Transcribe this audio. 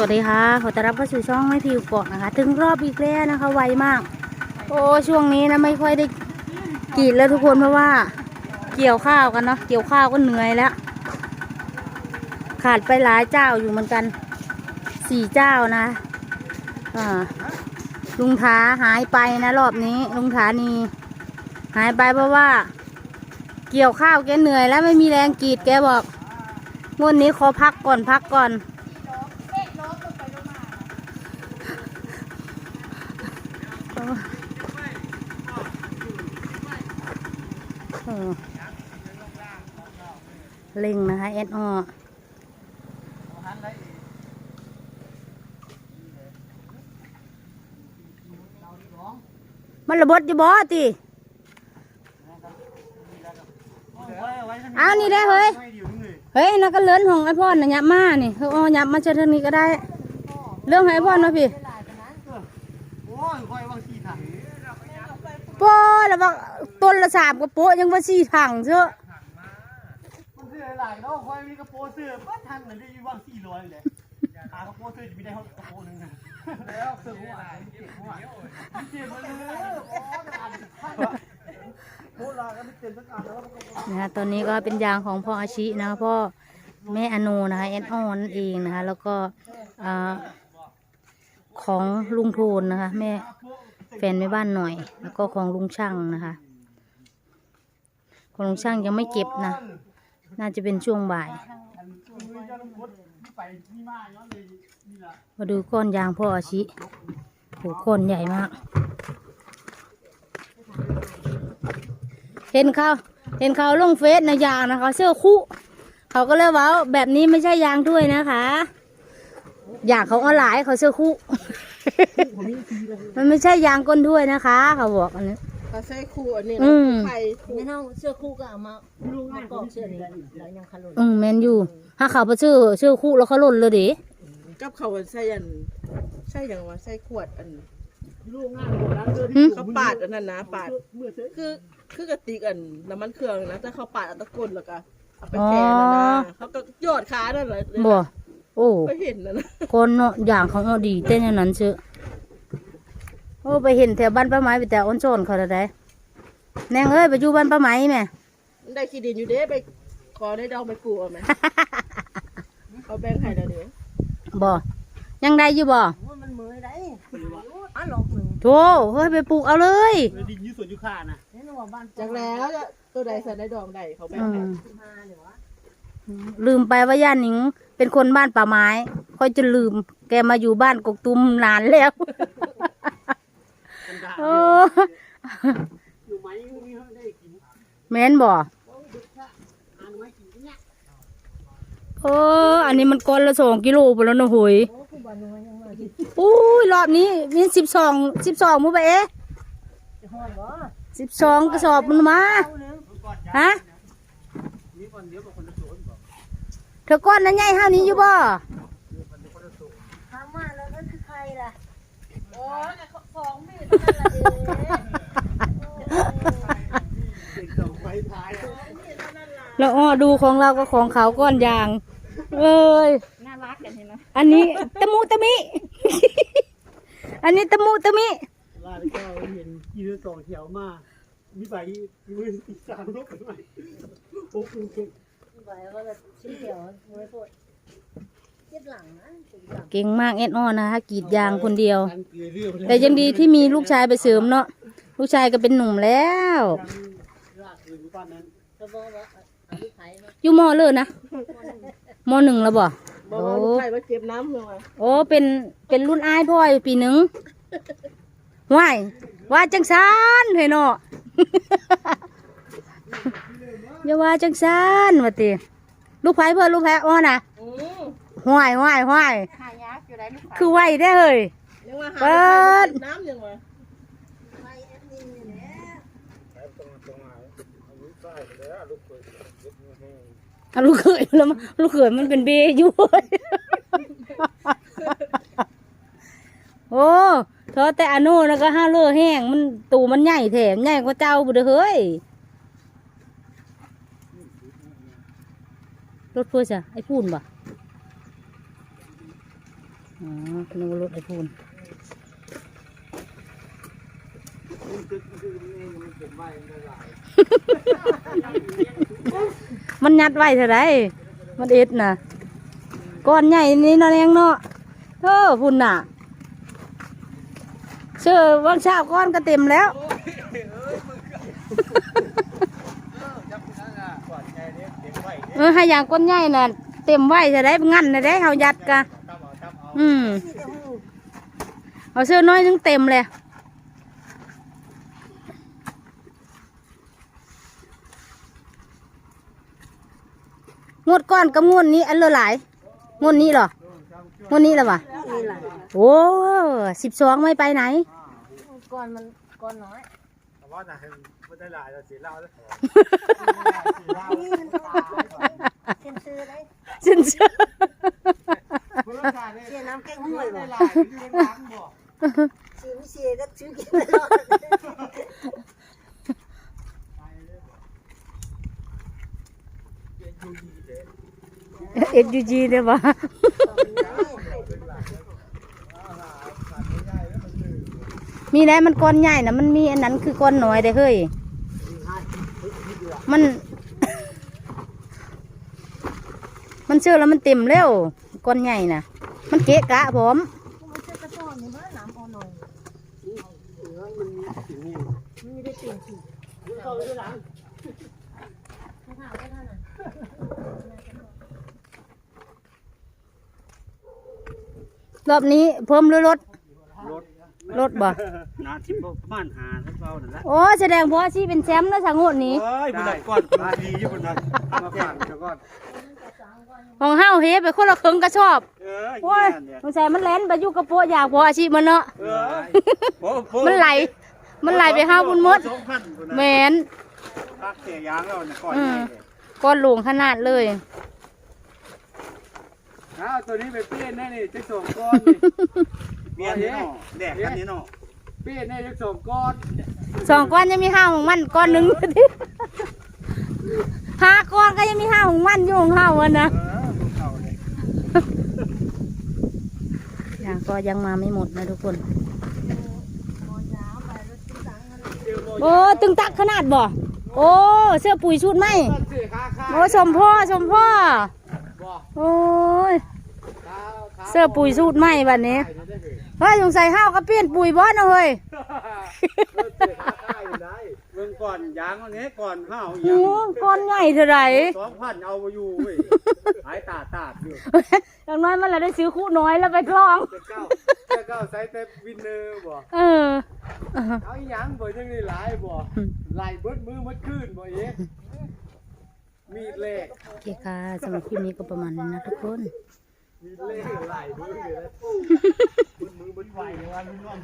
วัสดีค่ะ ขอต้อนรับเข้าสู่ช่องไม่ผิวเกาะนะคะ ถึงรอบอีกแล้วนะคะ ไวมาก โอ้ช่วงนี้นะไม่ค่อยได้กรีดแล้วทุกคนเพราะว่า เกี่ยวข้าวกันเนาะเกี่ยวข้าวก็เหนื่อยแล้ว ขาดไปหลายเจ้าอยู่เหมือนกันสี่เจ้านะอ่าลุงถาหายไปนะรอบนี้ลุงถานีหายไปเพราะว่า เกี่ยวข้าวแกเหนื่อยแล้วไม่มีแรงกรีดแกบอกงวดนี้ขอพักก่อนพักก่อน เออเล็งนะคะเอสอมันระเบิดจะบอติเอานี่ได้เฮ้ย เฮ้ยนักก็เลื่อนของไอพ่อนนะยับมานี่เอออ๋อยับมาเชิญทางนี้ก็ได้ เรื่องของไอพ่อนมาพี่โอ้ยคอยวาง สี่ถังโป้แล้วบอกต้นละสามกระโปะยังว่าสี่ถังเชื่อมันเสื้อหลายแล้วคอยมีกระโปรงเสื้อป้าทันเหมือนได้ยี่วางสี่ร้อยเลยหากระโปรงเสื้อจะมีได้กระโปรงหนึ่งแล้วเสื้อหัวเจ็บหัวเจ็บมาเลยโอ้ยอ่านโบราณก็ไม่เต็มสักอันแล้วนะคะตอนนี้ก็เป็นยางของพ่ออาชินะคะพ่อแม่อโนนะคะเอสออนั่นเองนะคะ แล้วก็อ่าของลุงโทนนะคะ แม่แฟนแม่บ้านหน่อย แล้วก็ของลุงช่างนะคะ ของลุงช่างยังไม่เก็บนะ น่าจะเป็นช่วงบ่าย มาดูก้อนยางพ่ออาชิโหก้อนใหญ่มาก เห็นเขาเห็นเขาลงเฟซในะยางนะคะเสื้อคู่ เขาก็เลยว่าแบบนี้ไม่ใช่ยางด้วยนะคะอยากเขาออนไลน์เขาเสื้อคู่ มันไม่ใช่ยางก้นด้วยนะคะ เขาบอกอันนี้ เขาใช้คู่อันนี้อืมไข่ไม่เท่าเสื้อคู่ก็เอามาประกอบเสื้อนี้แล้วยังขลุ่นอืมแมนอยู่ถ้าเขาไปซื้อเสื้อคู่แล้วเขาหล่นเลยดิกับเขาใส่อันใช่อย่างว่าใส่ขวดอันลูกงานโบราณเสื้อที่เขาปาดอันนั้นนะปาดเมื่อเสื้อคือคือกระติกอันน้ำมันเครื่องนะแต่เขาปาดเอาตะกร้นแล้วก็เอาไปแช่นั่นนะเขาก็ยอดขานั่นแหละบ่โอ้ก็เห็นนะนะคนเนาะอย่างของเอาดีเต้นอย่างนั้นเชื่อโอ้ไปเห็นแถวบ้านป้าไม้ไปแต่อ้นโซนเขาได้แนงเอ้ยไปอยู่บ้านป้าไม้แม่ได้ขี้ดินอยู่เด้ไปขอได้ดองไปปลูกเอาไหมเอาแบ่งให้เดี๋ยวเดี๋ยวบ่ยังได้อยู่บ่มันมือได้อะหลอกหนึ่งโถเฮ้ยไปปลูกเอาเลยดินยืดส่วนยุค่านะนี่นึกว่าบ้านจากแล้วจะตัวใดใส่ได้ดองใดเขาแบ่งอืให้มมาเดี๋ยววะลืมไปว่าย่าหนิงเป็นคนบ้านป่าไม้ค่อยจะลืม แกมาอยู่บ้านกกตุ้มนานแล้ว โอ้อยู่ไหมมีได้กินแม่นบ่อ่านไว้กินเนี่ยโอ้อันนี้มันก้อนละสองกิโลไปแล้วนะหุยโอ้คู่บ้านนึงยังมาที่อุ้ยรอบนี้มีสิบสองสิบสองมูไปเอ๊ะสิบสองกระสอบมันมาฮะเธอก้อนนั้นใหญ่เท่านี้อยู่บ่ ถามมาแล้วนั่นคือใครล่ะโอ้ยของมีดนั่นละเด้เด็กสองไฟท้ายแล้วอ้อดูของเราก็ของเขาก้อนยาง เอ้ย น่ารักกันเห็นไหมอันนี้ตะมุตะมิ อันนี้ตะมุตะมิ ลาดก็เห็นยืนสองแถวมามีใบมือสีสามลบไปไหมโอ้โหไปว่าจะชิ้นเดียวมวยโพดเจ็ด หลังนะถึงหลังเก่งมากแอดอ้อนะคะกรีดยางคนเดียวทันเกลือเรื่องแต่ยังดีที่มีลูกชายไปเสริมเนาะลูกชายก็เป็นหนุ่มแล้วลากเลยอยู่บ้านนั้นก็บอกว่าอันนี้ใครเนาะอยู่มอเลยนะมหนึ่งแล้วบ่บอกว่าลูกไข่ว่าเก็บน้ำลงมาโอ้เป็นเป็นรุ่นอ้ายพ่อยปีหนึ่งว่ายว่าจังซานเฮ้ยเนาะ อย่าว่าจังซานว่าติลูกไผ่เพื่อนลูกไผ่อ้อนะอืม ห้วยห้วยห้วยหายากอยู่ได้ลูกค้าคือไหวได้อเฮ้ยยังว่าหาเปิดเก็บน้ำยังวะไปแอดมินอยู่แล้วเอาลูกเขยแล้วมั้งลูกเขยมันเป็นเบอยู่โอ้เธอแต่อาโน่แล้วก็ห้าเลือแห้งมันตูมันใหญ่แถมใหญ่กว่าเจ้าบุเด้อเฮ้ยรถเพื่อจ้ะไอ้พูนบ่อ๋อ นึกว่ารถไอ้พูนมันยัดไว้เท่าไรมันเอ็ดน่ะก้อนใหญ่นี่เนาะแรงเนาะเออพุ่นน่ะเชื่อว่างเช้าก้อนก็เต็มแล้วเออให้อย่างก้นใหญ่น่ะเต็มไว้จะได้งั้นจะได้เขายัดกะ อืมเอาเสื้อน้อยนึงเต็มเลยงวดก้อนกับงวดนี้อันละหลายงวดนี้เหรองวดนี้เหรอวะนี่แหละโอ้สิบสองไม่ไปไหนก้อนมันก้อนน้อยว่าน่ะไม่ได้หลายเราเสียเล่าแล้วนี่มันต้องเซ็นซื้อเลยฉันเชื่อ เพื่อนการเนี่ ยน้ำแกงห้วยบ่หลายอเสียไม่เสียก็ซื้อกินไม่รอดเอ็ดยูจีเด้อวะมีได้มันก้อนใหญ่นะมันมีอันนั้นคือก้อนน้อยได้เฮ้ย มัน มันเชื่อแล้วมันเต็มแล้วก้อนใหญ่น่ะ มันเกะกะผมมันซื้อกระสอบนี่มันน้ำอ่อนหน่อยมันไม่ได้เปลี่ยนสีเขาด้วยหลังถามว่าท่านน่ะรอบนี้เพิ่มหรือลดรถลดบ่นาทิพย์ประมาณหาทั้งเรานั่นแหละโอ้แสดงเพราะชีเป็นแชมป์แล้วสังหดนี้เอ้ยบุญก้อนมาดีอยู่บุญนั้นมาฝากเดี๋ยวก่อน ของเฮาเฮไปคนละครึ่งก็ชอบเออโอ้ยเนี่ยสงสัยมันแล่นไปอยู่กับโปะอยากพออาชีพมันเนาะเออโอ้โมันไหล มันไหลไปห้าบุญมดสองพันบุญนะแมนตักเสียยางแล้วเนี่ยก่อนอืนี่มก้อนหลวงขนาดเลย เอาตัวนี้ไปเปลี่ยนแน่นี่จะส่งก้อนนี่เปลี่ยนนี่เนาะแดกกันนี่เนาะเปลี่ยนแน่จะส่งก้อนสองก้อนยังมีห้าของมันก้อนหนึ่งห้าก้อนก็ยังมีห้าของมันอยู่ของเฮาอะนะ เออเอาเลย อย่าง ก็ยังมาไม่หมดนะทุกคนโอ้ตึงตักขนาดบ่โอ้เสื้อปุ๋ยชุดไหมต้นสี่ขาขาโอ้ชมพ่อชมพ่อบ่โอ้ยขาขาเสื้อปุ๋ยสูตรใหม่บัดนี้เฮ้ยสงสัยห้าวก็เปลี่ยนปุ๋ยบอสนะเฮ้ยเบิ่งก่อนยางอันนี้ก่อนห้าวโอ้ก้อนใหญ่เท่าไหร่สองพันเอาไปอยู่เว้ยหายตาตาดอยู่ อย่างน้อยมันละได้ซื้อคู่น้อยแล้วไปคลองจะเก้าจะเก้าใส่แต่วินเนอร์บ่เออเอาอีหยังบ่จังนี่หลายบ่ไหลเบิดมือมัดคืนบ่เอ๊ะมีดเล็กโอเคค่ะสำหรับคลิปนี้ก็ประมาณนี้นะทุกคน มีดเล็กไหลเบิดเลยนะมือมือมันไหวเลยว่ารุ่นน้อง